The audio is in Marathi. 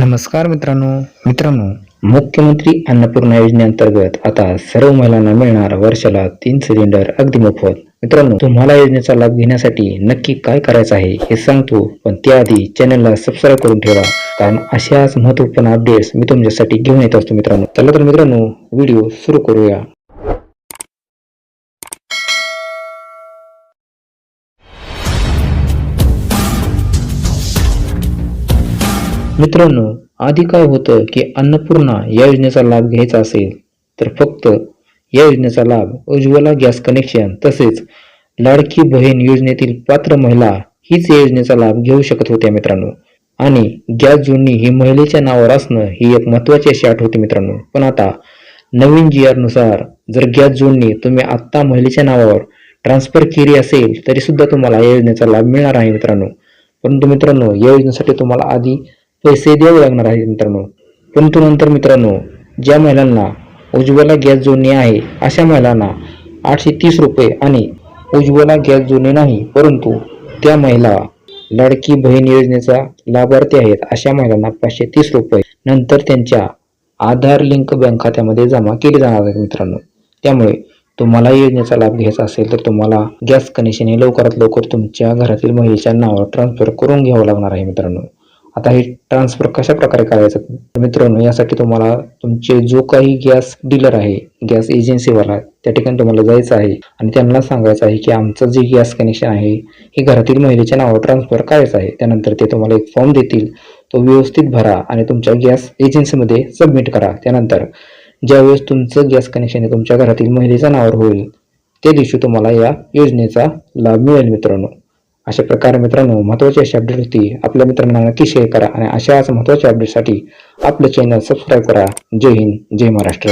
नमस्कार मित्रांनो मित्रांनो मुख्यमंत्री अन्नपूर्णा योजनेअंतर्गत आता सर्व महिलांना मिळणार वर्षाला तीन सिलेंडर अगदी मोफत. मित्रांनो तुम्हाला योजनेचा लाभ घेण्यासाठी नक्की काय करायचं आहे हे सांगतो पण त्याआधी चॅनलला सबस्क्राईब करून ठेवा. कारण अशाच महत्त्वपूर्ण अपडेट्स मी तुमच्यासाठी घेऊन येत असतो मित्रांनो. चला तर मित्रांनो व्हिडिओ सुरू करूया. मित्रांनो आधी काय होतं की अन्नपूर्णा या योजनेचा लाभ घ्यायचा असेल तर फक्त या योजनेचा लाभ उज्ज्वला गॅस कनेक्शन तसेच लाडकी बहीण योजनेतील पात्र महिला हीच या योजनेचा लाभ घेऊ शकत होत्या मित्रांनो. आणि गॅस जोडणी ही महिलेच्या नावावर असणं ही एक महत्वाची अशी आठ होती मित्रांनो. पण आता नवीन जी आरनुसार जर गॅस जोडणी तुम्ही आत्ता महिलेच्या नावावर ट्रान्सफर केली असेल तरी सुद्धा तुम्हाला या योजनेचा लाभ मिळणार आहे मित्रांनो. परंतु मित्रांनो या योजनेसाठी तुम्हाला आधी पैसे द्यावे लागणार आहेत मित्रांनो. परंतु नंतर मित्रांनो ज्या महिलांना उज्ज्वला गॅस जोडणी आहे अशा महिलांना आठशे तीस रुपये आणि उज्ज्वला गॅस जोडणी नाही परंतु त्या महिला लाडकी बहीण योजनेचा लाभार्थी आहेत अशा महिलांना पाचशे तीस रुपये नंतर त्यांच्या आधार लिंक बँक खात्यामध्ये जमा केले जाणार आहेत मित्रांनो. त्यामुळे तुम्हाला योजनेचा लाभ घ्यायचा असेल तर तुम्हाला गॅस कनेक्शन हे लवकरात लवकर तुमच्या घरातील महिलेच्या नावावर ट्रान्सफर करून घ्यावं लागणार आहे मित्रांनो. आता हे ट्रान्सफर कशा प्रकारे करायचं? तर मित्रांनो यासाठी तुम्हाला तुमचे जो काही गॅस डीलर आहे गॅस एजन्सीवाला त्या ठिकाणी तुम्हाला जायचं आहे. आणि त्यांना सांगायचं आहे की आमचं जे गॅस कनेक्शन आहे हे घरातील महिलेच्या नावावर ट्रान्सफर करायचं आहे. त्यानंतर ते तुम्हाला एक फॉर्म देतील. तो व्यवस्थित भरा आणि तुमच्या गॅस एजन्सीमध्ये सबमिट करा. त्यानंतर ज्यावेळेस तुमचं गॅस कनेक्शन हे तुमच्या घरातील महिलेच्या नावावर होईल त्या दिवशी तुम्हाला या योजनेचा लाभ मिळेल मित्रांनो. अशा प्रकारे मित्रांनो महत्त्वाची अशी अपडेट होती. आपल्या मित्रांना नक्की शेअर करा आणि अशाच महत्त्वाच्या अपडेटसाठी आपलं चॅनल सबस्क्राईब करा. जय हिंद जय महाराष्ट्र.